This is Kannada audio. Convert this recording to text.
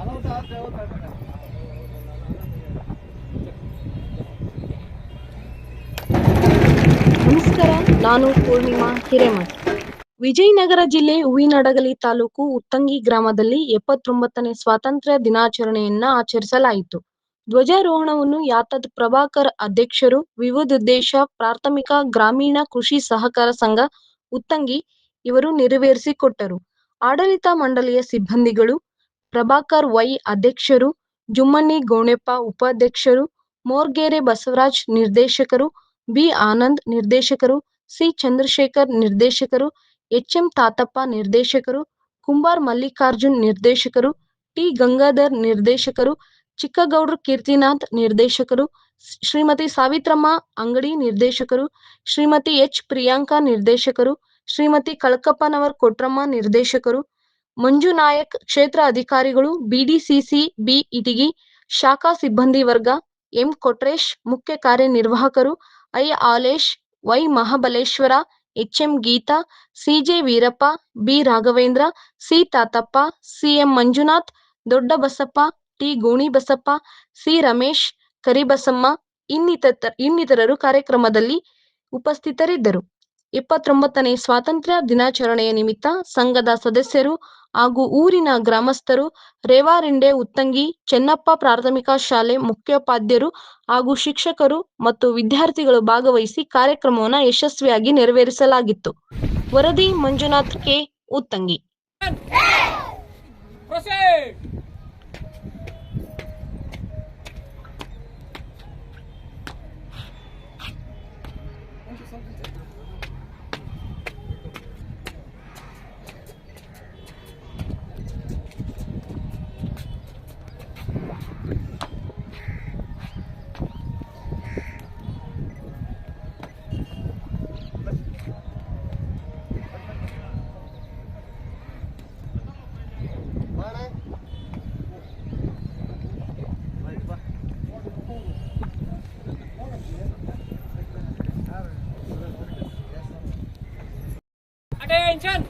ನಮಸ್ಕಾರ, ನಾನು ಪೂರ್ಣಿಮಾ ಹಿರೇಮಠ್. ವಿಜಯನಗರ ಜಿಲ್ಲೆ ಹೂವಿನಡಗಲಿ ತಾಲೂಕು ಉತ್ತಂಗಿ ಗ್ರಾಮದಲ್ಲಿ ಎಪ್ಪತ್ತೊಂಬತ್ತನೇ ಸ್ವಾತಂತ್ರ್ಯ ದಿನಾಚರಣೆಯನ್ನ ಆಚರಿಸಲಾಯಿತು. ಧ್ವಜಾರೋಹಣವನ್ನು ಯಾತದ್ ಪ್ರಭಾಕರ್ ಅಧ್ಯಕ್ಷರು, ವಿವಿಧೋದ್ದೇಶ, ಪ್ರಾಥಮಿಕ, ಗ್ರಾಮೀಣ ಕೃಷಿ ಸಹಕಾರ ಸಂಘ, ಉತ್ತಂಗಿ ಇವರು ನೆರವೇರಿಸಿಕೊಟ್ಟರು. ಆಡಳಿತ ಮಂಡಳಿಯ ಸಿಬ್ಬಂದಿಗಳು ಪ್ರಭಾಕರ್ ವೈ ಅಧ್ಯಕ್ಷರು, ಜುಮ್ಮನಿ ಗೋಣೆಪ್ಪ ಉಪಾಧ್ಯಕ್ಷರು, ಮೋರ್ಗೆರೆ ಬಸವರಾಜ್ ನಿರ್ದೇಶಕರು, ಬಿ ಆನಂದ್ ನಿರ್ದೇಶಕರು, ಸಿ ಚಂದ್ರಶೇಖರ್ ನಿರ್ದೇಶಕರು ಎಚ್. ಎಂ. ತಾತಪ್ಪ ನಿರ್ದೇಶಕರು, ಕುಂಬಾರ್ ಮಲ್ಲಿಕಾರ್ಜುನ್ ನಿರ್ದೇಶಕರು, ಟಿ ಗಂಗಾಧರ್ ನಿರ್ದೇಶಕರು, ಚಿಕ್ಕಗೌಡ್ರ ಕೀರ್ತಿನಾಥ್ ನಿರ್ದೇಶಕರು ಶ್ರೀಮತಿ ಸಾವಿತ್ರಮ್ಮ ಅಂಗಡಿ ನಿರ್ದೇಶಕರು, ಶ್ರೀಮತಿ ಎಚ್ ಪ್ರಿಯಾಂಕಾ ನಿರ್ದೇಶಕರು, ಶ್ರೀಮತಿ ಕಳಕಪ್ಪನವರ್ ಕೊಟ್ರಮ್ಮ ನಿರ್ದೇಶಕರು ಮಂಜು ನಾಯಕ್ ಕ್ಷೇತ್ರ ಅಧಿಕಾರಿಗಳು, ಬಿಡಿಸಿಸಿ ಬಿ ಇಟಗಿ ಶಾಖಾ ಸಿಬ್ಬಂದಿ ವರ್ಗ, ಎಂ ಕೊಟ್ರೇಶ್ ಮುಖ್ಯ ಕಾರ್ಯನಿರ್ವಾಹಕರು, I Alesh, Y Mahabaleshwara, HM Geetha, CJ Veerappa, B Raghavendra, C Tatappa, CM Manjunath Dodda Basappa T Gonibasappa, C Ramesh, Karibasamma ಇನ್ನಿತರ ಇನ್ನಿತರರು ಕಾರ್ಯಕ್ರಮದಲ್ಲಿ ಉಪಸ್ಥಿತರಿದ್ದರು. ಇಪ್ಪತ್ತೊಂಬತ್ತನೇ ಸ್ವಾತಂತ್ರ್ಯ ದಿನಾಚರಣೆಯ ನಿಮಿತ್ತ ಸಂಘದ ಸದಸ್ಯರು ಹಾಗೂ ಊರಿನ ಗ್ರಾಮಸ್ಥರು ರೇವಾರಿಂಡೆ ಉತ್ತಂಗಿ, ಚೆನ್ನಪ್ಪ ಪ್ರಾಥಮಿಕ ಶಾಲೆ ಮುಖ್ಯೋಪಾಧ್ಯರು ಹಾಗೂ ಶಿಕ್ಷಕರು ಮತ್ತು ವಿದ್ಯಾರ್ಥಿಗಳು ಭಾಗವಹಿಸಿ ಕಾರ್ಯಕ್ರಮವನ್ನು ಯಶಸ್ವಿಯಾಗಿ ನೆರವೇರಿಸಲಾಗಿತ್ತು. ವರದಿ Manjunath K. Uttangi. Ada yang Chan?